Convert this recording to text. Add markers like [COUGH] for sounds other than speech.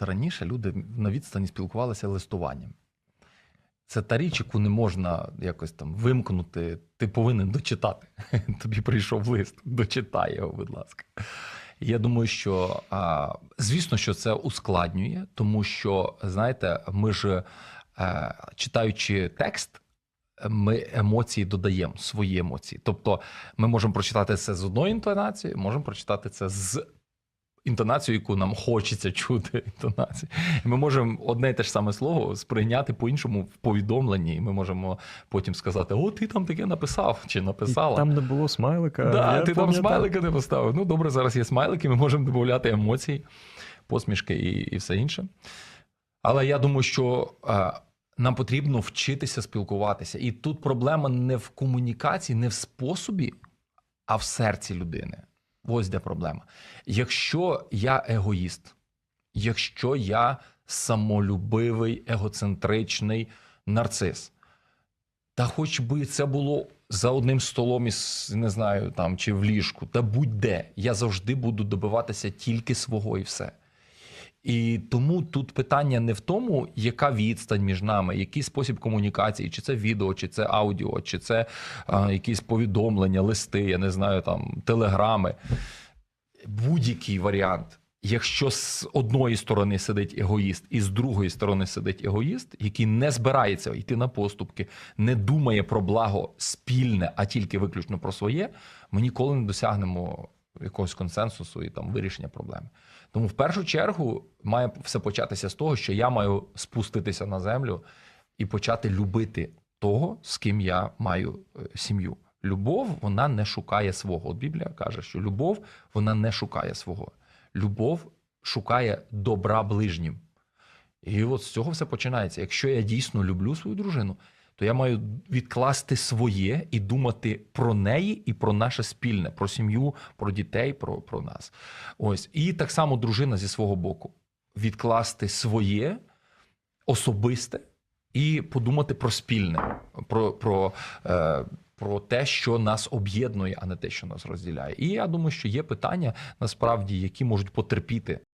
Раніше люди на відстані спілкувалися листуванням. Це та річ, яку не можна якось там вимкнути. Ти повинен дочитати. [LAUGHS] Тобі прийшов лист, дочитай його, будь ласка. Я думаю, що звісно, що це ускладнює, тому що, знаєте, ми ж е, читаючи текст, ми емоції додаємо свої емоції. Тобто, ми можемо прочитати це з одної інтонації, можемо прочитати це з інтонацією, яку нам хочеться чути. [LAUGHS] Інтонацію. І ми можемо одне і те ж саме слово сприйняти по-іншому в повідомленні, і ми можемо потім сказати: О, ти там таке написав чи написала. І Там не було смайлика. Да, я ти там смайлики не поставив. Ну, добре, зараз є смайлики, ми можемо додати емоції, посмішки і, і все інше. Але я думаю, що е, нам потрібно вчитися спілкуватися. І тут проблема не в комунікації, не в способі, а в серці людини. Ось де проблема. Якщо я егоїст, якщо я самолюбивий, егоцентричний нарцис, та хоч би це було за одним столом із не знаю там чи в ліжку, та будь-де, я завжди буду добиватися тільки свого і все. І тому тут питання не в тому, яка відстань між нами, який спосіб комунікації, чи це відео, чи це аудіо, чи це а, якісь повідомлення, листи, я не знаю, там телеграми. Будь-який варіант. Якщо з одної сторони сидить егоїст, і з другої сторони сидить егоїст, який не збирається йти на поступки, не думає про благо спільне, а тільки виключно про своє, ми ніколи не досягнемо якогось консенсусу і там вирішення проблеми. Тому в першу чергу має все початися з того, що я маю спуститися на землю і почати любити того, з ким я маю е, сім'ю. Любов вона не шукає свого. От Біблія каже, що любов вона не шукає свого. Любов шукає добра ближнім. І от з цього все починається. Якщо я дійсно люблю свою дружину, то я маю відкласти своє і думати про неї і про наше спільне, про сім'ю, про дітей, про, про нас. Ось. І так само дружина зі свого боку. Відкласти своє особисте і подумати про спільне, про, про, е, про те, що нас об'єднує, а не те, що нас розділяє. І я думаю, що є питання насправді, які можуть потерпіти